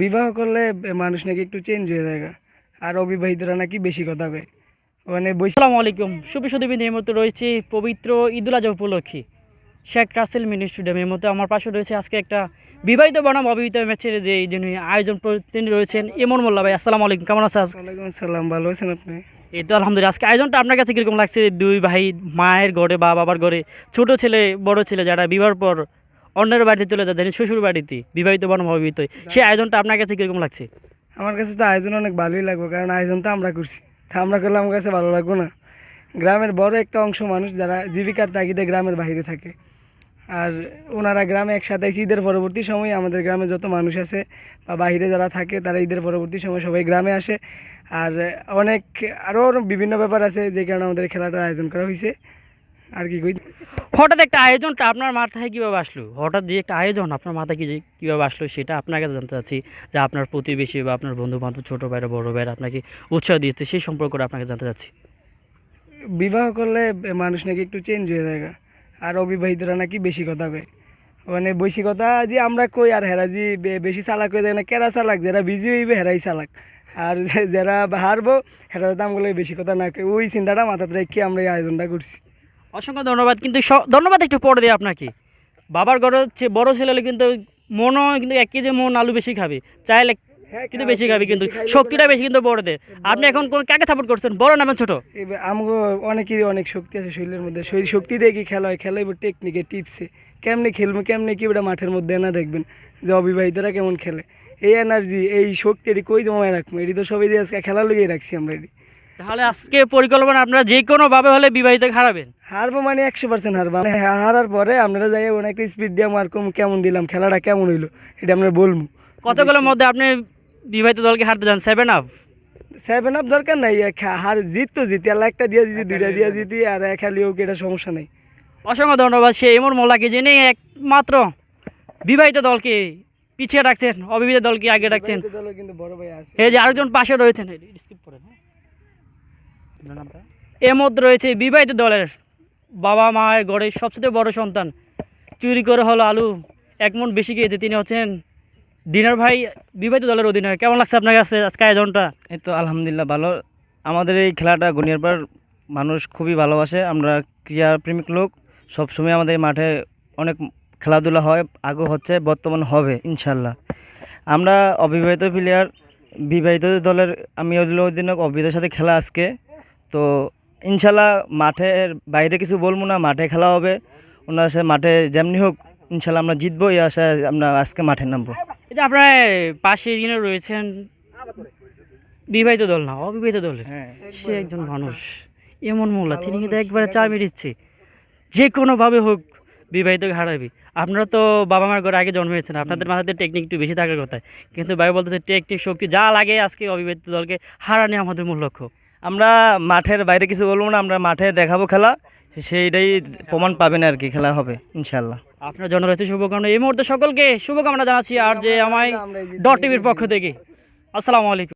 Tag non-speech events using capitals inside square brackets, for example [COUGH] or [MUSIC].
বিবাহ করলে মানুষ নাকি একটু চেঞ্জ হয়ে যায় আর অবিবাহিতরা নাকি বেশি কথা কয়। মানে আসসালামু আলাইকুম। সুবিশুদেবী এই মুহূর্তে রয়েছে পবিত্র ঈদুল আজহা উপলক্ষে। শেখ রাসেল মিনি স্টেডিয়ামের এই মুহূর্তে আমার পাশে রয়েছে আজকে একটা বিবাহিত বনাম অবিবাহিত ম্যাচের যে যিনি আয়োজন তিনি রয়েছেন এমন মোল্লা ভাই। আসসালামু আলাইকুম কেমন আছে আজকে ওয়ালাইকুম আসসালাম ভালো আছেন আপনি? এই তো আলহামদুলিল্লাহ আজকে আয়োজনটা আপনার কাছে কীরকম লাগছে? দুই ভাই মায়ের ঘরে বা বাবার ঘরে ছোট ছেলে বড় ছেলে যারা বিবাহর পর অন্যের বাড়িতে চলে যায় জানি শ্বশুর বাড়িতে বিবাহিত বনাম অবিবাহিত সেই আয়োজনটা আপনার কাছে কীরকম লাগছে? আমার কাছে তো আয়োজন অনেক ভালোই লাগবে কারণ আয়োজন তো আমরা করছি। তা আমরা করলে আমার কাছে ভালো লাগবে না। গ্রামের বড় একটা অংশ মানুষ যারা জীবিকার তাগিদে গ্রামের বাইরে থাকে। আর ওনারা গ্রামে একসাথে ঈদের পরবর্তী সময় আমাদের গ্রামে যত মানুষ আছে বা বাইরে যারা থাকে তারা ঈদের পরবর্তী সময় সবাই গ্রামে আসে। আর অনেক আরও বিভিন্ন ব্যাপার আছে যে কারণে আমাদের খেলাটার আয়োজন করা হয়েছে আর কি কই হঠাৎ একটা আয়োজনটা আপনার মাথায় কীভাবে আসলো? হঠাৎ যে একটা আয়োজন আপনার মাথায় কি কীভাবে আসলো সেটা আপনার কাছে জানতে চাচ্ছি, যে আপনার প্রতিবেশী বা আপনার বন্ধু বান্ধব ছোটো ভাইরা, বড়ো ভাইরা আপনাকে উৎসাহ দিয়েছে, সেই সম্পর্কটা আপনাকে জানতে চাচ্ছি। বিবাহ করলে মানুষ নাকি একটু চেঞ্জ হয়ে যায় আর অবিবাহিতরা নাকি বেশি কথা কয়। মানে বেশি কথা যে আমরা কই আর হেরা যে বেশি চালাক হয়ে যায় না, কেরা চালাক? যারা বিজি হইবে হেরাই চালাক। আর [LAUGHS] যারা হারবো হেরা দামগুলো বেশি কথা না ওই চিন্তাটা মাথাতে রেখে আমরা এই আয়োজনটা করছি। অসংখ্য ধন্যবাদ। কিন্তু ধন্যবাদ একটু পরে দিই আপনাকে। বাবার ঘরে হচ্ছে বড় ছেলে কিন্তু মনও কিন্তু এক কেজি মন আলু বেশি খাবে। চাইলে কিন্তু বেশি খাবে কিন্তু শক্তিটা বেশি কিন্তু বড়দের আপনি এখন কোন কাকে সাপোর্ট করছেন? বড় নামেন ছোট। আমাকে অনেকেরই অনেক শক্তি আছে শরীরের মধ্যে। শরীর শক্তি দিয়ে কি খেলা হয়? খেলা এবার টেকনিকে টিপসে কেমনে খেলব কেমনে কি ওটা মাঠের মধ্যে না দেখবেন যে অবিবাহিতরা কেমন খেলে। এই এনার্জি এই শক্তি এটি কই জমায় রাখব? এটি তো সবাই দিয়ে আজকে খেলা লুকিয়ে রাখছি আমরা এটি। তাহলে আজকে পরিকল্পনা আপনারা যে কোনোভাবে হলে বিবাহিত হারাবেন। হারবো মানে একশো পার্সেন্ট হারবো। মানে হারার পরে আপনারা যাই অনেক স্পিড দিয়ে মার কেমন দিলাম খেলাটা কেমন হইল এটা আমরা বলব। কতগুলোর মধ্যে আপনি বিবাহিত দলকে হারতে যান সেভেন আপ সেভেন আপ দরকার নাই হার জিত তো জিতি আর একটা দিয়ে জিতি দুইটা দিয়ে জিতি আর খালি হোক এটা সমস্যা নেই। অসংখ্য ধন্যবাদ সে এমন মোল্লাকে যিনি একমাত্র বিবাহিত দলকে পিছিয়ে রাখছেন অবিবাহিত দলকে আগে রাখছেন। এই যে আরেকজন পাশে রয়েছেন করেন, মধ্যে রয়েছে বিবাহিত দলের বাবা মায়ের ঘরের সবচেয়ে বড় সন্তান। চুরি করে হলো আলু, এক মন বেশি খেয়েছে। তিনি হচ্ছেন দিনার ভাই, বিবাহিত দলের অধীনে কেমন লাগছে আপনার কাছে আজকে আয়োজনটা? এই তো আলহামদুলিল্লাহ ভালো। আমাদের এই খেলাটা গনিয়ার পর মানুষ খুবই ভালোবাসে। আমরা ক্রীড়াপ্রেমিক লোক। সবসময় আমাদের মাঠে অনেক খেলাধুলা হয় আগে হচ্ছে, বর্তমান হবে ইনশাল্লাহ আমরা অবিবাহিত প্লেয়ার বিবাহিত দলের আমি অধিনায়ক, অবিবাহিতের সাথে খেলা আজকে। তো ইনশাল্লাহ মাঠের বাইরে কিছু বলব না মাঠে খেলা হবে। ওনার সাথে মাঠে যেমনি হোক ইনশাল্লাহ আমরা জিতবো এই আশায় আমরা আজকে মাঠে নামবো। এই যে আপনার পাশে যিনি রয়েছেন বিবাহিত দল না অবিবাহিত দলের হ্যাঁ। সে একজন মানুষ এমন মোল্লা তিনি কিন্তু একবারে চাবি দিচ্ছে। যে কোনোভাবে হোক বিবাহিত হারাবি। আপনারা তো বাবা মার ঘরে আগে জন্মেছেন আপনাদের মাথাতে টেকনিক একটু বেশি থাকার কথা। কিন্তু ভাই বলতেছে টেকনিক শক্তি যা লাগে আজকে অবিবাহিত দলকে হারানি আমাদের মূল লক্ষ্য। আমরা মাঠের বাইরে কিছু বলব না আমরা মাঠে দেখাবো খেলা। সেইটাই প্রমাণ পাবেন আর কি খেলা হবে ইনশাল্লাহ আপনার জন্য রয়েছে শুভকামনা। এই মুহূর্তে সকলকে শুভকামনা জানাচ্ছি আর যে আমায় ডট টিভির পক্ষ থেকে। আসসালামু আলাইকুম।